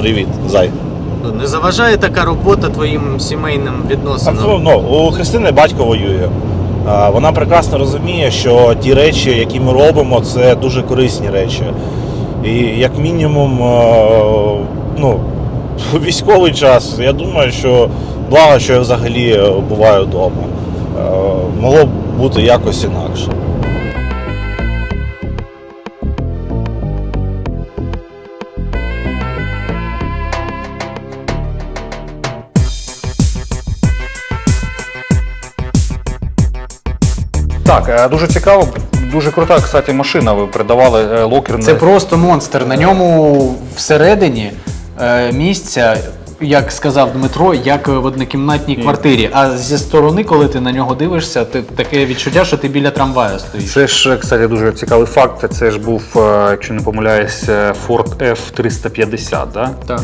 Привіт, зай. Не заважає така робота твоїм сімейним відносинам? Ну, у Христини батько воює. Вона прекрасно розуміє, що ті речі, які ми робимо, це дуже корисні речі. І як мінімум, ну, у військовий час, я думаю, що благо, що я взагалі е, буваю вдома. Могло б бути якось інакше. Так, е, дуже цікаво, дуже крута, кстати, машина. Ви придавали е, локер. Це просто монстр. На ньому всередині е, місця, як сказав Дмитро, як в однокімнатній квартирі. А зі сторони, коли ти на нього дивишся, ти таке відчуття, що ти біля трамвая стоїш. Це ж, кстати, дуже цікавий факт. Це ж був, якщо не помиляюсь, Ford F350, да? Так.